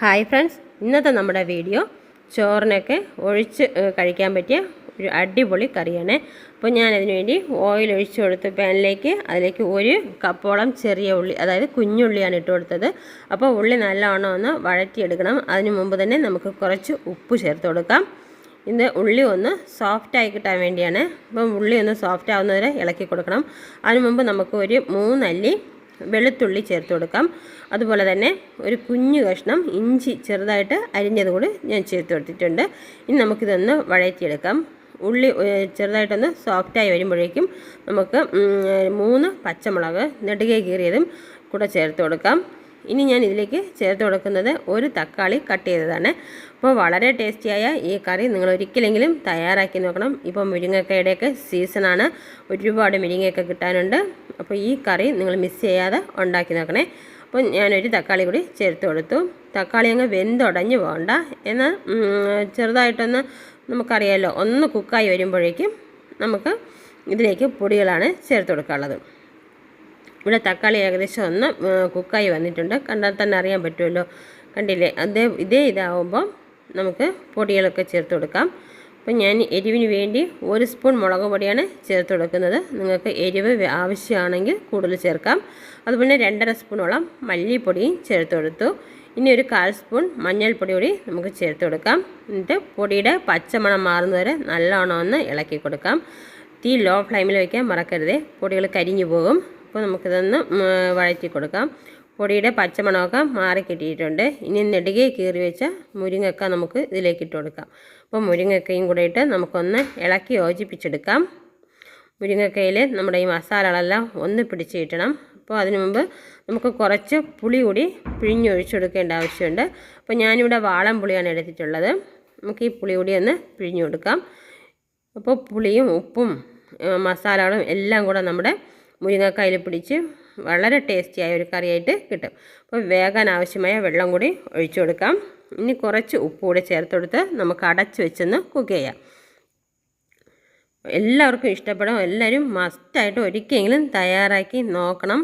Hi friends ഇന്നത്തെ നമ്മുടെ video ചോറിനൊക്കെ ഒഴിച്ച് കഴിക്കാൻ പറ്റിയ ഒരു അടിപൊളി കറിയാണ്. അപ്പോൾ ഞാൻ അതിന് വേണ്ടി ഓയിൽ ഒഴിച്ച് കൊടുത്ത് പാനിലേക്ക് അതിലേക്ക് ഒരു കപ്പോളം ചെറിയ ഉള്ളി അതായത് കുഞ്ഞുള്ളിയാണ് ഇട്ട് കൊടുത്തത്. അപ്പോൾ ഉള്ളി നല്ലവണ്ണം ഒന്ന് വഴറ്റിയെടുക്കണം. അതിന് മുമ്പ് തന്നെ നമുക്ക് കുറച്ച് ഉപ്പ് ചേർത്ത് കൊടുക്കാം. ഇത് ഉള്ളി ഒന്ന് സോഫ്റ്റ് ആയി കിട്ടാൻ വേണ്ടിയാണ്. അപ്പം ഉള്ളി ഒന്ന് സോഫ്റ്റ് ആവുന്നവരെ ഇളക്കി കൊടുക്കണം. അതിനു മുമ്പ് നമുക്ക് ഒരു മൂന്നല്ലി വെളുത്തുള്ളി ചേർത്ത് കൊടുക്കാം. അതുപോലെ തന്നെ ഒരു കുഞ്ഞു കഷ്ണം ഇഞ്ചി ചെറുതായിട്ട് അരിഞ്ഞത് കൂടി ഞാൻ ചേർത്ത് കൊടുത്തിട്ടുണ്ട്. ഇനി നമുക്കിതൊന്ന് വഴറ്റിയെടുക്കാം. ഉള്ളി ചെറുതായിട്ടൊന്ന് സോഫ്റ്റായി വരുമ്പോഴേക്കും നമുക്ക് മൂന്ന് പച്ചമുളക് നെടുകെ കീറിയതും കൂടെ ചേർത്ത് കൊടുക്കാം. ഇനി ഞാൻ ഇതിലേക്ക് ചേർത്ത് കൊടുക്കുന്നത് ഒരു തക്കാളി കട്ട് ചെയ്തതാണ്. അപ്പോൾ വളരെ ടേസ്റ്റിയായ ഈ കറി നിങ്ങൾ ഒരിക്കലെങ്കിലും തയ്യാറാക്കി നോക്കണം. ഇപ്പോൾ മുരിങ്ങക്കയുടെയൊക്കെ സീസണാണ് ഒരുപാട് മുരിങ്ങയൊക്കെ കിട്ടാനുണ്ട്. അപ്പോൾ ഈ കറി നിങ്ങൾ മിസ് ചെയ്യാതെ ഉണ്ടാക്കി നോക്കണേ. അപ്പോൾ ഞാനൊരു തക്കാളി കൂടി ചേർത്ത് കൊടുത്തു. തക്കാളി അങ്ങ് വെന്തുടഞ്ഞു പോകണ്ട. എന്നാൽ ചെറുതായിട്ടൊന്ന് നമുക്കറിയാമല്ലോ ഒന്ന് കുക്കായി വരുമ്പോഴേക്കും നമുക്ക് ഇതിലേക്ക് പൊടികളാണ് ചേർത്ത് കൊടുക്കാനുള്ളത്. ഇവിടെ തക്കാളി ഏകദേശം ഒന്ന് കുക്കായി വന്നിട്ടുണ്ട്. കണ്ടാൽ തന്നെ അറിയാൻ പറ്റുമല്ലോ. കണ്ടില്ലേ? അതേ ഇതേ ഇതാവുമ്പോൾ നമുക്ക് പൊടികളൊക്കെ ചേർത്ത് കൊടുക്കാം. അപ്പം ഞാൻ എരിവിന് വേണ്ടി ഒരു സ്പൂൺ മുളക് പൊടിയാണ് ചേർത്ത് കൊടുക്കുന്നത്. നിങ്ങൾക്ക് എരിവ് ആവശ്യമാണെങ്കിൽ കൂടുതൽ ചേർക്കാം. അതുപോലെ രണ്ടര സ്പൂണോളം മല്ലിപ്പൊടിയും ചേർത്ത് കൊടുത്തു. ഇനി ഒരു കാൽ സ്പൂൺ മഞ്ഞൾപ്പൊടി കൂടി നമുക്ക് ചേർത്ത് കൊടുക്കാം. എന്നിട്ട് പൊടിയുടെ പച്ചമണം മാറുന്നവരെ നല്ലോണം ഒന്ന് ഇളക്കി കൊടുക്കാം. തീ ലോ ഫ്ലെയിമിൽ വയ്ക്കാൻ മറക്കരുതേ. പൊടികൾ കരിഞ്ഞു പോകും. അപ്പോൾ നമുക്കിതൊന്ന് വഴറ്റി കൊടുക്കാം പൊടിയുടെ പച്ചമണമൊക്കെ മാറി കിട്ടിയിട്ടുണ്ട്. ഇനി നെടുകെ കീറി വെച്ച മുരിങ്ങക്ക നമുക്ക് ഇതിലേക്ക് ഇട്ട് കൊടുക്കാം. അപ്പോൾ മുരിങ്ങക്കയും കൂടെ ഇട്ട് നമുക്കൊന്ന് ഇളക്കി യോജിപ്പിച്ചെടുക്കാം. മുരിങ്ങക്കയിൽ നമ്മുടെ ഈ മസാലകളെല്ലാം ഒന്ന് പിടിച്ച് കിട്ടണം. അപ്പോൾ അതിനു മുമ്പ് നമുക്ക് കുറച്ച് പുളി കൂടി പിഴിഞ്ഞൊഴിച്ചെടുക്കേണ്ട ആവശ്യമുണ്ട്. അപ്പോൾ ഞാനിവിടെ വാളം പുളിയാണ് എടുത്തിട്ടുള്ളത്. നമുക്ക് ഈ പുളി കൂടി ഒന്ന് പിഴിഞ്ഞു കൊടുക്കാം. അപ്പോൾ പുളിയും ഉപ്പും മസാലകളും എല്ലാം കൂടെ നമ്മുടെ മുരിങ്ങക്കായിൽ പിടിച്ച് വളരെ ടേസ്റ്റിയായ ഒരു കറിയായിട്ട് കിട്ടും. അപ്പോൾ വേകാൻ ആവശ്യമായ വെള്ളം കൂടി ഒഴിച്ചു കൊടുക്കാം. ഇനി കുറച്ച് ഉപ്പ് കൂടി ചേർത്ത് കൊടുത്ത് നമുക്ക് അടച്ച് വെച്ചൊന്ന് കുക്ക് ചെയ്യാം. എല്ലാവർക്കും ഇഷ്ടപ്പെടും. എല്ലാവരും മസ്റ്റായിട്ട് ഒരിക്കലെങ്കിലും തയ്യാറാക്കി നോക്കണം.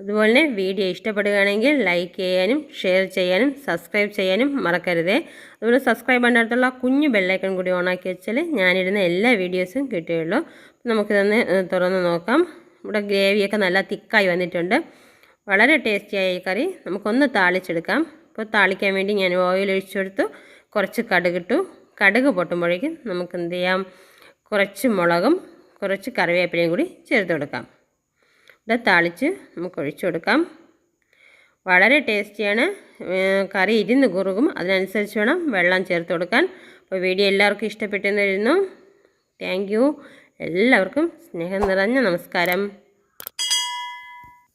അതുപോലെ തന്നെ വീഡിയോ ഇഷ്ടപ്പെടുകയാണെങ്കിൽ ലൈക്ക് ചെയ്യാനും ഷെയർ ചെയ്യാനും സബ്സ്ക്രൈബ് ചെയ്യാനും മറക്കരുതേ. അതുപോലെ സബ്സ്ക്രൈബ് അടുത്തുള്ള കുഞ്ഞു ബെല്ലൈക്കൺ കൂടി ഓണാക്കി വെച്ചാൽ ഞാനിടുന്ന എല്ലാ വീഡിയോസും കിട്ടുകയുള്ളൂ. നമുക്കിതൊന്ന് തുറന്ന് നോക്കാം. ഇവിടെ ഗ്രേവിയൊക്കെ നല്ല തിക്കായി വന്നിട്ടുണ്ട്. വളരെ ടേസ്റ്റിയായ ഈ കറി. നമുക്കൊന്ന് താളിച്ചെടുക്കാം. അപ്പോൾ താളിക്കാൻ വേണ്ടി ഞാൻ ഓയിൽ ഒഴിച്ചെടുത്തു കുറച്ച് കടുകിട്ടു കടുക് പൊട്ടുമ്പോഴേക്കും നമുക്ക് എന്ത് ചെയ്യാം? കുറച്ച് മുളകും കുറച്ച് കറിവേപ്പിലയും കൂടി ചേർത്ത് കൊടുക്കാം. ഇവിടെ താളിച്ച് നമുക്ക് ഒഴിച്ചു കൊടുക്കാം. വളരെ ടേസ്റ്റിയാണ്. കറി ഇരുന്ന് കുറുകും. അതിനനുസരിച്ച് വേണം വെള്ളം ചേർത്ത് കൊടുക്കാൻ. അപ്പോൾ വീഡിയോ എല്ലാവർക്കും ഇഷ്ടപ്പെട്ടെന്ന് വരുന്നു താങ്ക് എല്ലാവർക്കും സ്നേഹം നിറഞ്ഞ നമസ്കാരം.